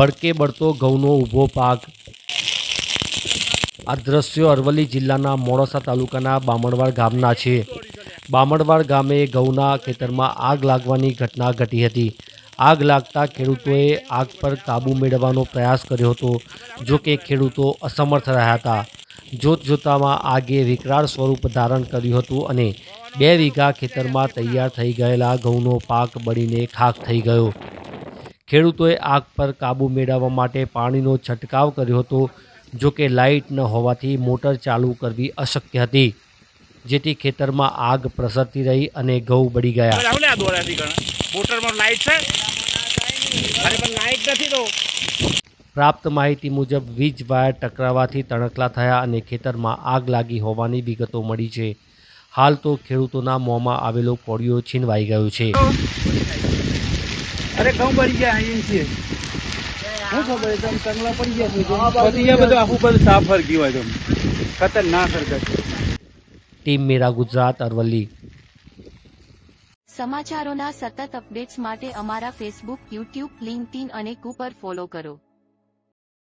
ભડકે બળતો ઘઉંનો ઊભો પાક. આ દ્રશ્યો અરવલ્લી જિલ્લાના મોડાસા તાલુકાના બામણવાડ ગામના છે. બામણવાડ ગામે ઘઉંના ખેતરમાં આગ લાગવાની ઘટના ઘટી હતી. આગ લાગતા ખેડૂતોએ આગ પર કાબૂ મેળવવાનો પ્રયાસ કર્યો હતો, જો કે ખેડૂતો અસમર્થ રહ્યા હતા. જોત જોતામાં આગે વિકરાળ સ્વરૂપ ધારણ કર્યું હતું અને બે વીઘા ખેતરમાં તૈયાર થઈ ગયેલા ઘઉંનો પાક બળીને ખાખ થઈ ગયો. ખેડૂતોએ આગ પર કાબૂ મેળવવા માટે પાણીનો છંટકાવ કર્યો હતો જો કે લાઇટ ન હોવાથી મોટર ચાલુ કરવી અશક્ય હતી જેથી ખેતરમાં આગ પ્રસરતી રહી અને ઘઉં બળી ગયા. મોટરમાં છે? નથી તો. પ્રાપ્ત માહિતી મુજબ વીજ વાયર ટકરાવાથી તણકલા થયા અને ખેતરમાં આગ લાગી હોવાની વિગતો મળી છે. હાલ તો ખેડૂતોના મોંમાં આવેલો કોળિયો છીનવાઈ ગયો છે. અરે ઘઉં પડી ગયા અહીં છે શું ખબર તમે કંગલા પડી ગયા છે પતી બધું. આખું બધું સાફ ફરકી હોય તમે ખતરનાક હરકત ટીમ મેરા ગુજરાત અરવલ્લી. સમાચારોના સતત અપડેટ્સ માટે અમારા ફેસબુક યુટ્યુબ લિંક્ડઇન અને કુપર ફોલો કરો.